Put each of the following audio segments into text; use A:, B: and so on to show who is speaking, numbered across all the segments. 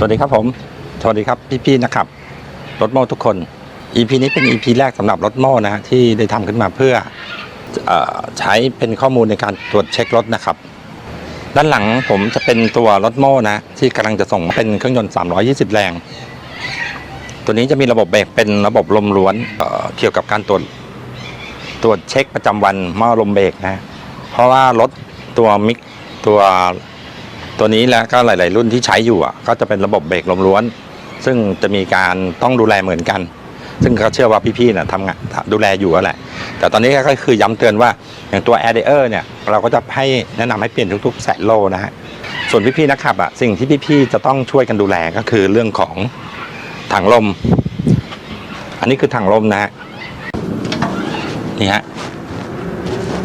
A: สวัสดีครับผม สวัสดีครับพี่ๆนะครับ รถโม่ทุกคน EP นี้เป็น EP แรกสำหรับรถโม่นะฮะที่ได้ทำขึ้นมาเพื่ออใช้เป็นข้อมูลในการตรวจเช็ครถนะครับ ด้านหลังผมจะเป็นตัวรถโม่นะที่กำลังจะส่งเป็นเครื่องยนต์ 320 แรง ตัวนี้จะมีระบบเบรกเป็นระบบลมล้วนเเกี่ยวกับการตรวจตรวจเช็คประจำวันหม้อลมเบรกนะ เพราะว่ารถตัวมิกตัว ตัวนี้แล้วก็หลาย ๆ รุ่นที่ใช้อยู่อะก็จะเป็นระบบเบรกลมล้วน ซึ่งจะมีการต้องดูแลเหมือนกัน ซึ่งเขาเชื่อว่าพี่ๆน่ะทำงานดูแลอยู่แล้วแหละ แต่ตอนนี้ก็คือย้ำเตือนว่าอย่างตัว a i r d a r เนี่ยเราก็จะให้แนะนำให้เปลี่ยนทุกๆแสนโลนะฮะส่วนพี่ๆนะครับอะสิ่งที่พี่ๆจะต้องช่วยกันดูแลก็คือเรื่องของถังลม อันนี้คือถังลมนะฮะนี่ฮะ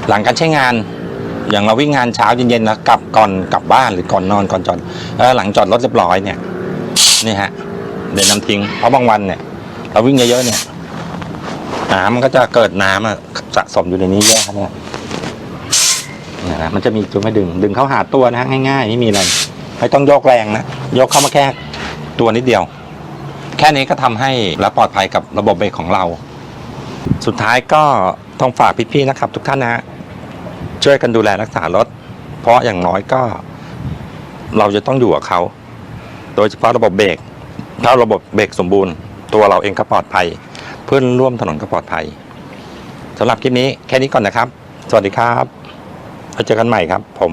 A: หลังการใช้งาน อย่างเราวิ่งงานเช้าเย็นๆนะกลับก่อนกลับบ้านหรือก่อนนอนก่อนจอดหลังจอดรถเรียบร้อยเนี่ยนี่ฮะเดี๋ยวนำทิ้งเพราะบางวันเนี่ย เราวิ่งเยอะๆเนี่ย น้ำมันก็จะเกิดน้ำอะสะสมอยู่ในนี้เยอะครับเนี่ยนี่ยนะมันจะมีตัวไม่ดึง ดึงเข้าหาตัวนะฮะง่ายๆไม่มีอะไรไม่ต้องโยกแรงนะยกเข้ามาแค่ตัวนิดเดียว แค่นี้ก็ทำให้และปลอดภัยกับระบบเบรกของเรา สุดท้ายก็ต้องฝากพี่ๆนะครับ ทุกท่านนะฮะ ช่วยกันดูแลรักษารถ เพราะอย่างน้อยก็ เราจะต้องอยู่กับเขา โดยเฉพาะระบบเบรกถ้าระบบเบรกสมบูรณ์ ตัวเราเองก็ปลอดภัย เพื่อนร่วมถนนก็ปลอดภัยสำหรับคลิปนี้แค่นี้ก่อนนะครับ สวัสดีครับแล้วเจอกันใหม่ครับ ผม